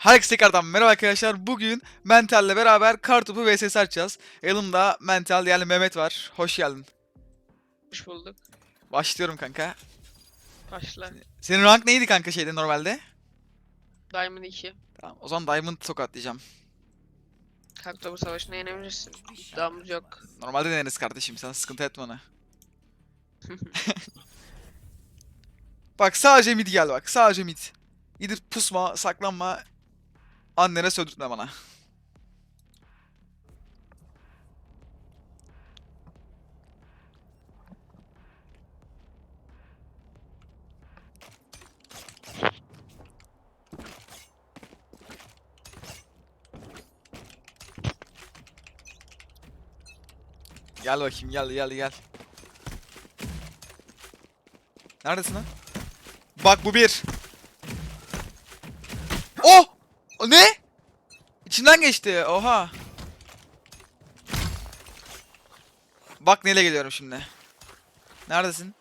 Herkese tekrardan merhaba arkadaşlar. Bugün Mental'le beraber kartopu vs açacağız. Yanımda Mental yani Mehmet var. Hoş geldin. Hoş bulduk. Başlıyorum kanka. Başla. Senin rank neydi kanka şeyde normalde? Diamond 2. Tamam, o zaman Diamond tokatlayacağım. Kaktobu savaşına yenebilirsin. İddiamız yok. Normalde deneriz kardeşim sen sıkıntı etme ona. bak sadece mid gel bak sadece mid. Gidip pusma saklanma. Annene sövdürtme bana. Gel bakayım gel gel gel. Neredesin lan? Bak bu bir. Oh! O Ne? İçimden geçti. Oha. Bak neyle geliyorum şimdi. Neredesin?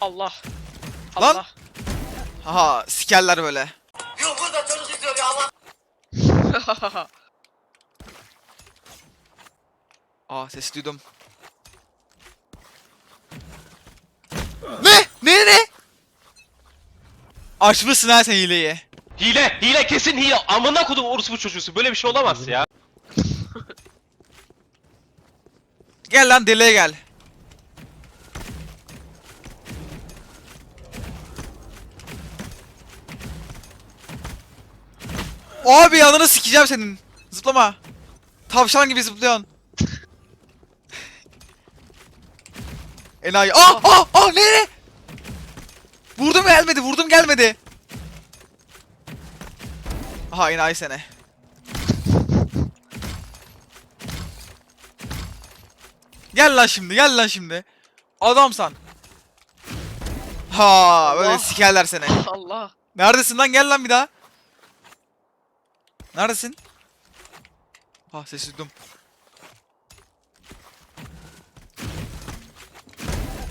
Allah. Lan! Allah. Haha sikerler böyle. Aa ses duydum. Ne? Ne ne? Açmışsın ha sen hileyi. Hile, hile kesin hile. Amına kodum orospu çocuğusu. Böyle bir şey olamaz ya. Gel lan deliye gel. Abi yanını sikeceğim senin. Zıplama. Tavşan gibi zıplıyorsun. Enayi. Ah ah ah ne ne? Vurdum gelmedi vurdum gelmedi. Aha enayi sene. Gel lan şimdi, gel lan şimdi. Adamsan. Ha, böyle Allah. sikerler seni. Allah. Neredesin lan? Gel lan bir daha. Neredesin? Ha, ses duydum.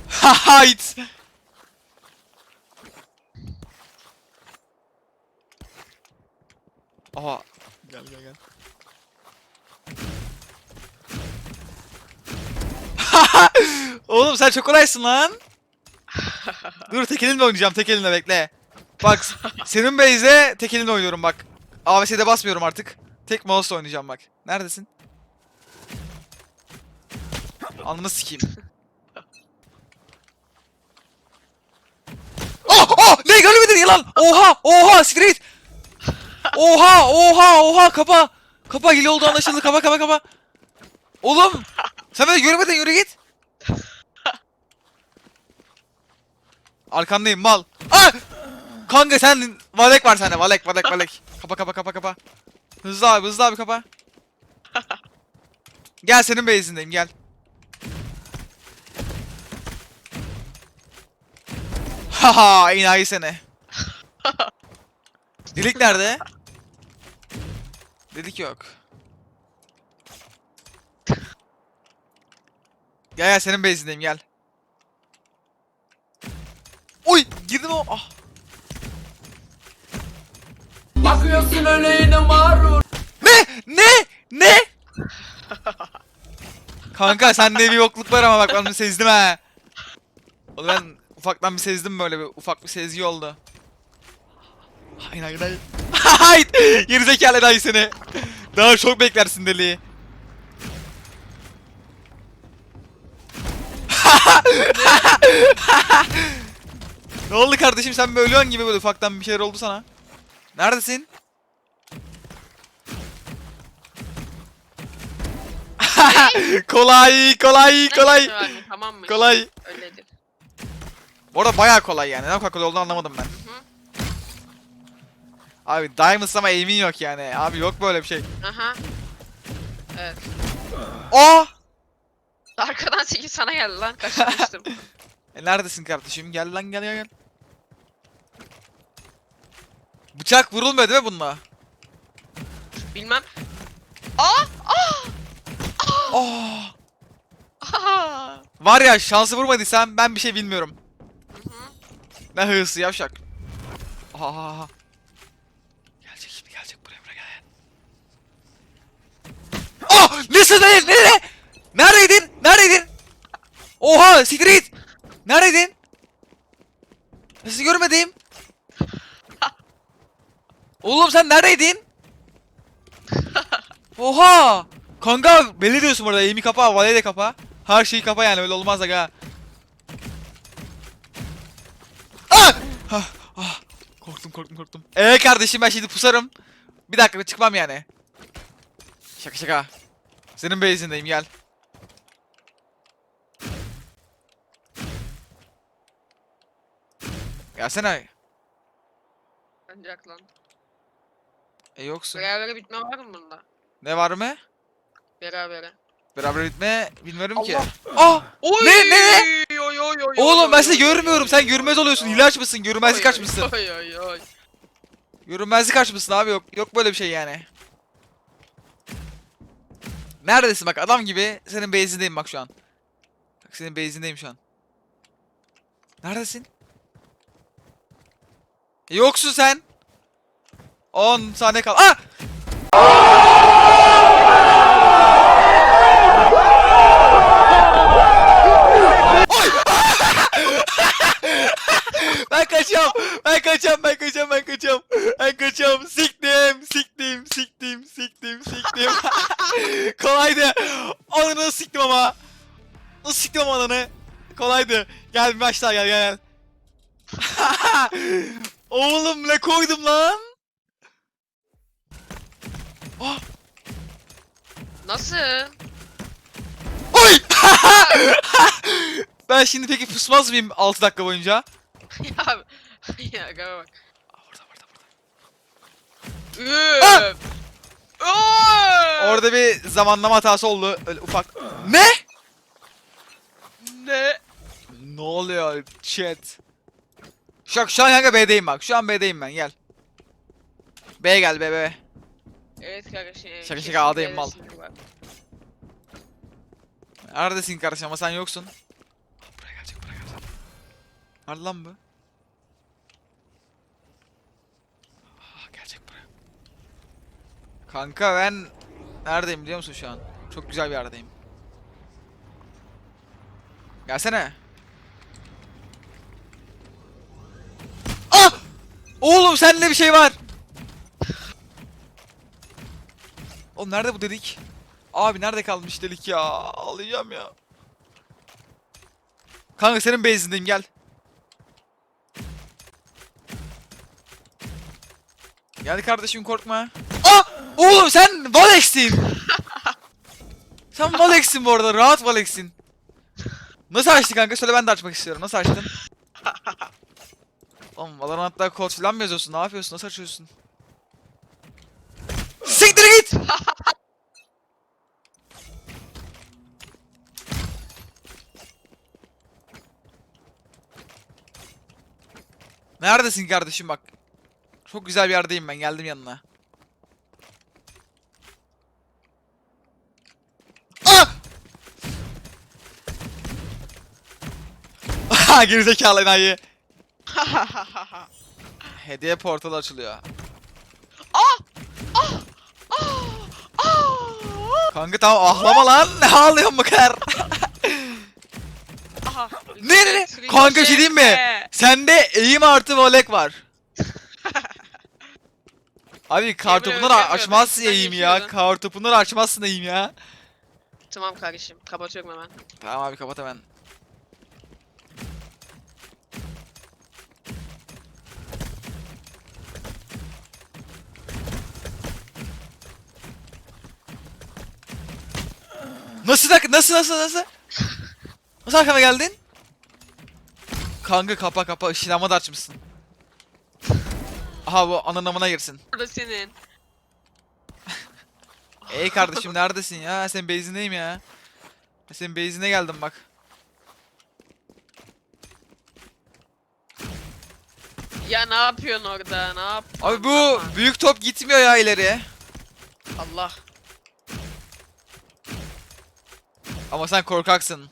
Ha Aha. Gel gel gel. Oğlum sen çok kolaysın lan. Dur tek elimle oynayacağım tek elimle bekle. Bak senin base'de tek elimle oynuyorum bak. AVS'de basmıyorum artık. Tek mouse oynayacağım bak. Neredesin? Ananı sikeyim. Oh oh ne görmedin yılan. Oha oha straight. Oha oha oha kapa. Kapa hile oldu anlaşıldı kapa kapa kapa. Oğlum sen beni görmedin yürü git. Arkandayım mal. Ah! Kanka sen valek var sende valek valek valek. Kapa kapa kapa kapa. Hızlı abi hızlı abi kapa. Gel senin base'indeyim gel. Haha enayi seni. Delik nerede? Delik yok. Gel gel senin base'indeyim gel. Oy girdim o. Ah. Bakıyorsun öyle yine mağrur Ne? Ne? Ne? Kanka sende bir yokluk var ama bak ben bunu sezdim ha. Oğlum ben ufaktan bir sezdim böyle bir ufak bir sezgi oldu. Hayır hayır hayır. Hayır. Gerizekalı dayı seni. Daha çok beklersin deliği. ne oldu kardeşim sen böyle ölüyorsun gibi böyle ufaktan bir şeyler oldu sana. Neredesin? kolay, kolay, kolay. Tamam mı? Kolay. Öyledir. Bu arada bayağı kolay yani. Ne kadar kolay olduğunu anlamadım ben. hı. Abi Diamond ama aim'in yok yani. Abi yok böyle bir şey. Aha. Evet. Oh! Arkadan 8 sana geldi lan. Kaçırmıştım. E neredesin kardeşim? Gel lan gel gel gel. Bıçak vurulmuyor değil mi bununla? Bilmem. Aa! Oh! Aa! Var ya şansı vurmadıysam ben bir şey bilmiyorum. Hı hı. Ne hırsı yavşak. Aha, aha, aha. Gelecek şimdi gelecek buraya buraya gel. Ah! Nasıl değil? Nerede? Neredeydin? Neredeydin? Oha! Siktir git! Neredeydin? Sizi görmedim. Oğlum sen neredeydin? Oha! Kanka belli diyorsun burada. Eğimi kapa, valeyi de kapa. Her şeyi kapa yani öyle olmaz aga. Ah! Ah! Ah! Korktum korktum korktum. Ee kardeşim ben şimdi pusarım. Bir dakika çıkmam yani. Şaka şaka. Senin base'indeyim gel. Gelsene. Ancak lan. E yoksun. Berabere bitme var mı bunda? Ne var mı? Berabere. Beraber bitme bilmiyorum ki. Ah! Oy! Ne, ne, Oy, oy, oy, oy, Oğlum ben seni görmüyorum. Sen görmez oluyorsun. Hile açmışsın. Görmezlik oy, açmışsın. Oy oy oy. Görünmezlik açmışsın abi yok. Yok böyle bir şey yani. Neredesin bak adam gibi senin base'indeyim bak şu an. Bak senin base'indeyim şu an. Neredesin? Yoksun sen. 10 saniye kal. Ah! Oy! Kaçıyorum. Ben kaçıyorum. Ben kaçıyorum. Ben kaçıyorum. Ben kaçıyorum. Siktim. Siktim. Siktim. Siktim. Siktim. Kolaydı. Nasıl siktim ama. Nasıl siktim ama ananı. Kolaydı. Gel bir gel gel gel. Oğlum ne koydum lan? Oh, Nasıl? oy! ben şimdi peki pusmaz mıyım 6 dakika boyunca? ya ya gaba bak. Aa, Burada burada burada. Ah! Üf. Orada bir zamanlama hatası oldu. Öyle ufak. Ne? ne? Ne oluyor chat? Şu an, şu an kanka B'deyim bak. Şu an B'deyim ben gel. B gel B B. Evet kardeşim. Şaka şaka, kesin ağdayım mal. gelirsin bak. Neredesin kardeşim ama sen yoksun. Nerede lan bu? Ah, gelecek buraya. Kanka ben neredeyim biliyor musun şu an? Çok güzel bir yerdeyim. Gelsene. Ah! Oğlum sende bir şey var. Oğlum nerede bu dedik? Abi nerede kalmış delik ya? Ağlayacağım ya. Kanka senin base'indeyim gel. Gel kardeşim korkma. Ah! Oğlum sen Valex'sin. sen Valex'sin bu arada. Rahat Valex'sin. Nasıl açtın kanka? Söyle ben de açmak istiyorum. Nasıl açtın? Oğlum Valorant'ta kod falan mı yazıyorsun? Ne yapıyorsun? Nasıl açıyorsun? Siktir git! Neredesin kardeşim bak. Çok güzel bir yerdeyim ben. Geldim yanına. Ah! Gerizekalı enayi. Hediye portalı açılıyor. Kanka tamam ahlama lan. Ne ağlıyorsun bu kadar? Aha. Ne ne ne? Kanka bir şey diyeyim mi? Sende eğim artı volek var. Abi kartopundan öyle açmazsın yapıyordun, eğim ya. yapıyordun. Kartopundan açmazsın eğim ya. Tamam kardeşim. Kapatıyorum hemen. Tamam abi kapat hemen. Nasıl nasıl nasıl nasıl? Nasıl arkama geldin? Kanka kapa kapa ışınlanma da açmışsın. Aha bu ananın amına girsin. Burada senin. Ey kardeşim neredesin ya? Senin base'indeyim ya. Senin base'ine geldim bak. Ya ne yapıyorsun orada? Ne yap? Abi bu büyük top gitmiyor ya ileriye. Allah. Ama sen korkaksın.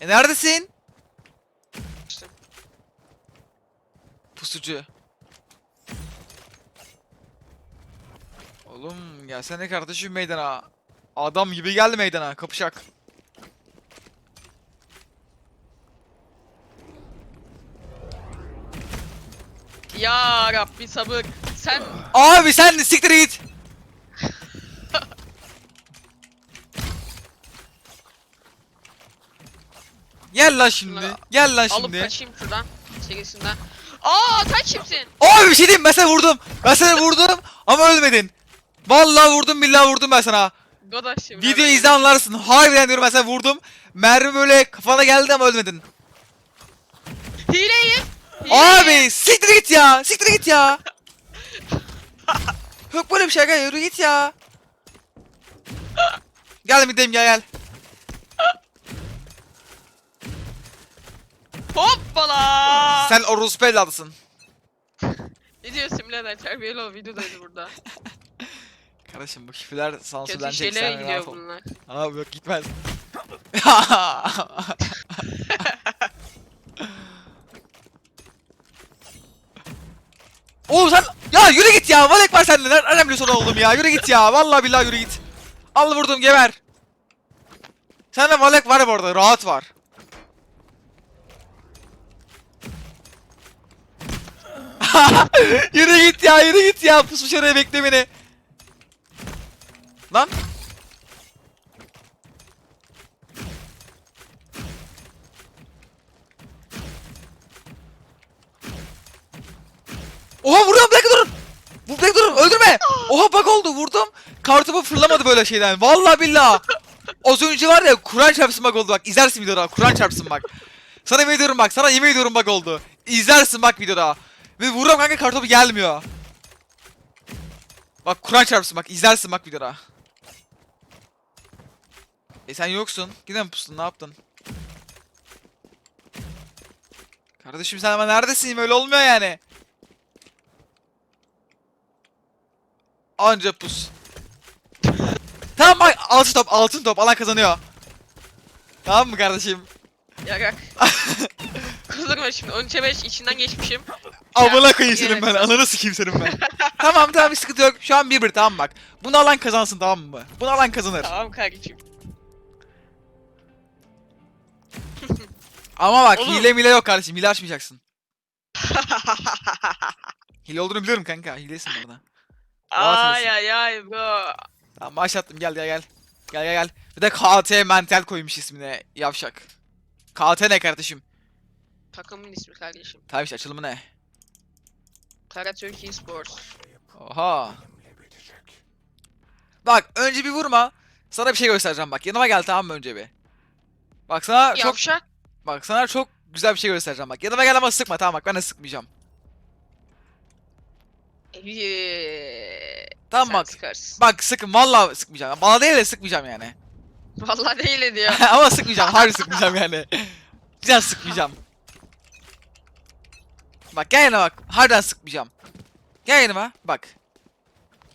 E neredesin? İşte. Pusucu. Oğlum gelsene kardeşim meydana. Adam gibi geldi meydana kapışak. Ya Rabbi sabır. Sen Abi sen de siktir git. Gel lan şimdi. Gel lan alıp şimdi. kaçayım şuradan. Serisinden. Aa sen kimsin? Abi bir şey diyeyim ben seni vurdum. Ben seni vurdum ama ölmedin. Vallahi vurdum billahi vurdum ben sana. Godaşım. Video izle anlarsın. Harbiden diyorum ben seni vurdum. Mermi böyle kafana geldi ama ölmedin. Hileyim. Abi siktir git ya. Siktir git ya. Yok böyle bir şey gel yürü git ya. Gel midem gel gel. Hoppala. Sen orospu evladısın. Ne diyorsun birader? Terbiyeli ol videodaydı burada. Kardeşim bu küfürler Kötü sansürlenecek şeylere sen gidiyor rahat ol. bunlar. Abi yok gitmez. Oğlum sen ya yürü git ya. Valek var sende. Nereden biliyorsun oğlum ya? Yürü git ya. Vallahi billahi yürü git. Al vurdum geber. Sende Valek var bu arada. Rahat var. yürü git ya. Yürü git ya. Pusmuş oraya bekle beni. Lan. Oha vuruyorum Black durun. Bu Black durun öldürme. Oha bak oldu vurdum. Kartopu fırlamadı böyle şeyden. Vallahi billahi. Az önce var ya Kur'an çarpsın bak oldu bak. İzlersin videoda Kur'an çarpsın bak. Sana yemin ediyorum bak. Sana yemin ediyorum bak oldu. İzlersin bak videoda. Ve vuruyorum kanka kartopu gelmiyor. Bak Kur'an çarpsın bak. izlersin bak videoda. E sen yoksun. Yine mi pustun ne yaptın? Kardeşim sen ama neredesin? Öyle olmuyor yani. Anca pus. tamam bak altın top altın top alan kazanıyor. Tamam mı kardeşim? Yarak. Kızdırma şimdi 13'e 5 içinden geçmişim. Amına koyayım senin ben. Ananı sikeyim senin ben. tamam tamam bir sıkıntı yok. Şu an 1-1 tamam bak. Bunu alan kazansın tamam mı? Bunu alan kazanır. Tamam kardeşim. Ama bak Oğlum. hile mile yok kardeşim. Hile açmayacaksın. Hile olduğunu biliyorum kanka. Hilesin orada. ay ay ay bro. Tamam başlattım gel gel gel. Gel gel gel. Bir de KT mental koymuş ismine. Yavşak. KT ne kardeşim? Takımın ismi kardeşim. Tabii işte açılımı ne? Kara Türkiye Sports. Oha. Bak önce bir vurma. Sana bir şey göstereceğim bak. Yanıma gel tamam mı önce bir. Bak sana çok Yavşak. bak sana çok güzel bir şey göstereceğim bak. Yanıma gel ama sıkma tamam bak ben de sıkmayacağım. Eee. Tamam Sen bak. sıkarsın. Bak sıkın vallahi sıkmayacağım. Bana değil de sıkmayacağım yani. Vallahi değil diyor. ama sıkmayacağım. Harbi sıkmayacağım yani. Güzel sıkmayacağım. Bak gel yanıma bak. Harbiden sıkmayacağım. Gel yanıma bak.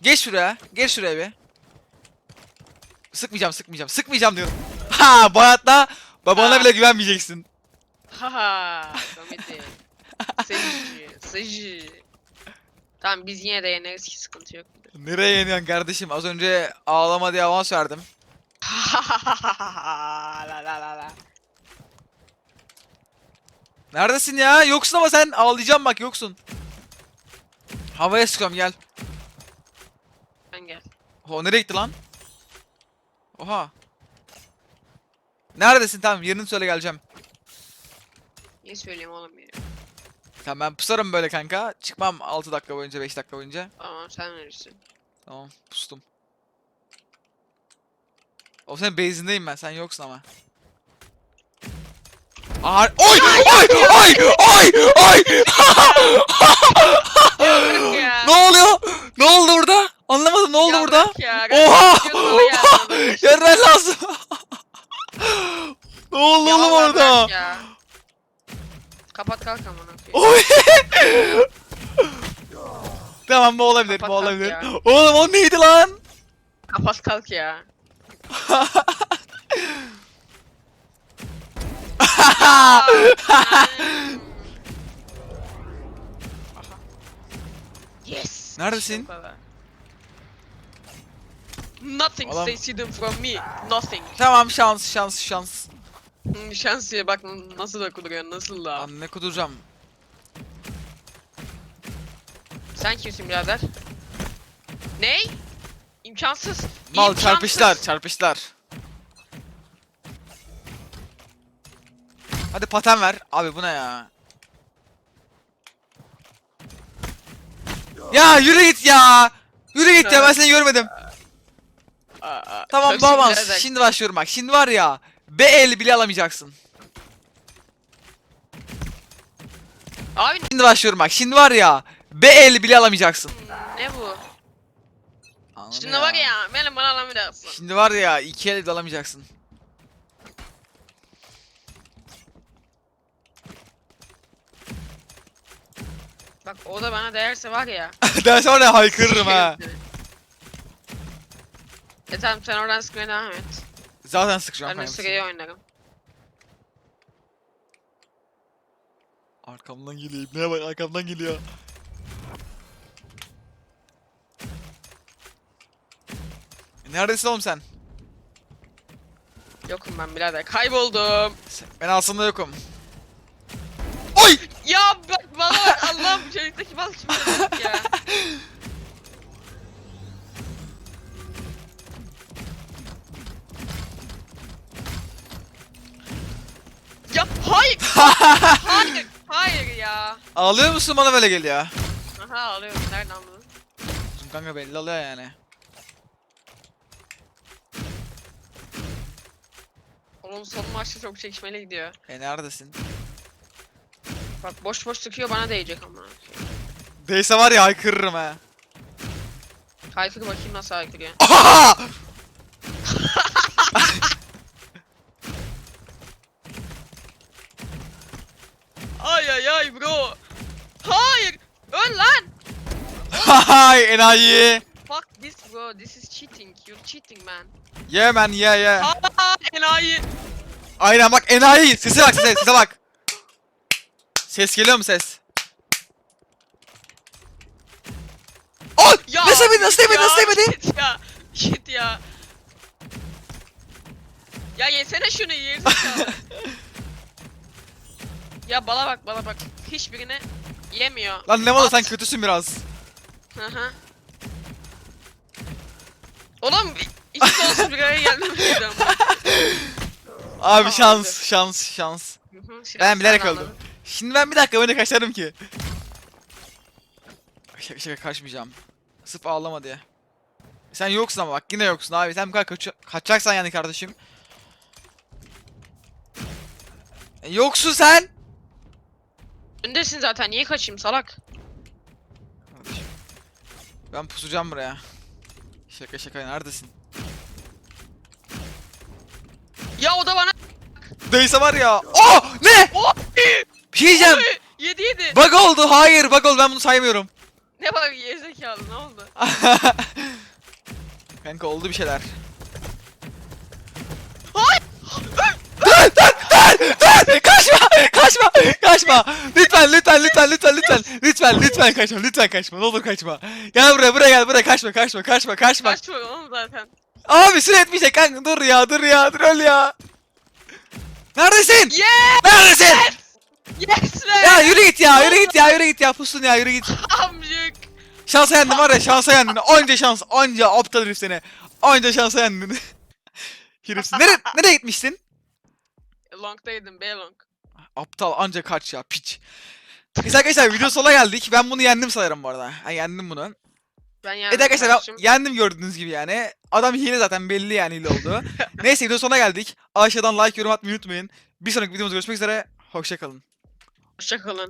Geç şuraya. Geç şuraya bir. Sıkmayacağım sıkmayacağım. Sıkmayacağım diyorum. Ha bu hayatta babana Ha. bile güvenmeyeceksin. Haha. Komedi. Sıcı. Sıcı. Tamam biz yine de yeneriz ki sıkıntı yok. Nereye yeniyorsun kardeşim? Az önce ağlama diye avans verdim. la la la la. Neredesin ya? Yoksun ama sen ağlayacağım bak yoksun. Havaya sıkıyorum gel. Sen gel. O nereye gitti lan? Oha. Neredesin tamam yerini söyle geleceğim. Niye söyleyeyim oğlum ya? Tamam ben pusarım böyle kanka. Çıkmam 6 dakika boyunca 5 dakika boyunca. Tamam sen verirsin. Tamam pustum. O senin base'indeyim ben sen yoksun ama. Aa, oy oy oy oy oy ne oluyor? Ne oldu burada? Anlamadım ne oldu Ya burada? Ya, Oha! Yerden lazım. ne oldu oğlum orada? ya. Kapat kalk amına. Oy. tamam bu olabilir, bu Kapat kalk olabilir. ya. Oğlum o neydi lan? Kapat kalk ya. Yes. Neredesin? Nothing Adam- stays hidden from me. Nothing. tamam şans şans şans. Hmm, şans ya bak nasıl da kuduruyor nasıl da. Lan ne kuduracağım. Sen kimsin birader? Ney? İmkansız. Mal İmkansız. çarpışlar çarpışlar. Hadi paten ver. Abi bu ne ya? Ya yürü git ya. Yürü git ya ben seni görmedim. Aa, Tamam çok sinirlendim. şimdi başlıyorum bak. Şimdi var ya B50 bile alamayacaksın. Abi Şimdi başlıyorum bak. Şimdi var ya B50 bile alamayacaksın. ne bu? Anladın Şimdi var ya benim bana alamıyorsun. Şimdi var ya iki el de alamayacaksın. Bak o da bana değerse var ya. Derse var ya haykırırım ha. E tamam sen oradan sıkmaya devam et. Zaten sıkacağım. Ben de kanka. sırayı oynarım. Arkamdan geliyor. İbneye bak arkamdan geliyor. Neredesin oğlum sen? Yokum ben birader kayboldum. Sen- Ben aslında yokum. Oy! Ya Allah'ım bu çocukdaki bal kim dedik ya. Ya hayır. hayır. Hayır ya. Ağlıyor musun bana böyle geliyor? Aha alıyorum. Nereden? Bizim kanka belli oluyor yani. Oğlum son maçta çok çekişmeli gidiyor. E neredesin? Bak boş boş sıkıyor bana değecek ama. Değse var ya haykırırım ha. Haykır bakayım nasıl haykırıyor. Aha! Ay ay ay bro. Hayır. Öl lan. Hay enayi. Fuck this bro. This is cheating. You're cheating man. Yeah man yeah yeah. Aa enayi. Aynen bak enayi. Sese bak sese, sese bak. Ses geliyor mu ses? Oh! Ya. nasıl yemedi nasıl yemedi ya, nasıl yemedi? Shit ya. Shit ya. Ya yesene şunu gerizekalı. ya bala bak bala bak. Hiçbirini yemiyor. Lan ne oldu sen kötüsün biraz. Hı hı. Oğlum iki kolsuz bir araya gelmemişti ama. Abi şans şans şans. Hı hı, şimdi Ben bilerek öldüm. Şimdi ben bir dakika böyle kaçarım ki. Şaka şaka kaçmayacağım. Sırf ağlama diye. Sen yoksun ama bak yine yoksun abi. Sen bu kadar kaç kaçacaksan yani kardeşim. E, yoksun sen. Öndesin zaten niye kaçayım salak? Kardeşim. Ben pusacağım buraya. Şaka şaka neredesin? Ya o da bana Değilse var ya. Oh ne? Oh! Bir şey diyeceğim. Oy! yedi yedi. Bug oldu. Hayır bug oldu. Ben bunu saymıyorum. Ne bak gerizekalı ne oldu? Kanka oldu bir şeyler. Hayır! Dur dur dur dur kaçma kaçma kaçma lütfen lütfen lütfen lütfen lütfen lütfen lütfen kaçma lütfen kaçma ne olur kaçma gel buraya buraya gel buraya kaçma kaçma kaçma kaçma Kaçma oğlum zaten. abi süre etmeyecek kanka dur ya dur ya dur öl ya neredesin Yeah! neredesin Yes be! ya yürü git ya yürü git ya yürü git ya pusun ya yürü git Amcık! şansa yendin var ya şansa yendin onca şans onca aptal herif seni onca şansa yendin herifsin Nere, nereye gitmiştin Long'daydım B long. Aptal anca kaç ya piç. Neyse arkadaşlar video sona geldik. Ben bunu yendim sanırım bu arada. Ha, yendim bunu. Ben yani Evet arkadaşlar ben yendim gördüğünüz gibi yani. Adam hile zaten belli yani hile oldu. Neyse video sona geldik. Aşağıdan like yorum atmayı unutmayın. Bir sonraki videomuzda görüşmek üzere. Hoşçakalın. Hoşçakalın.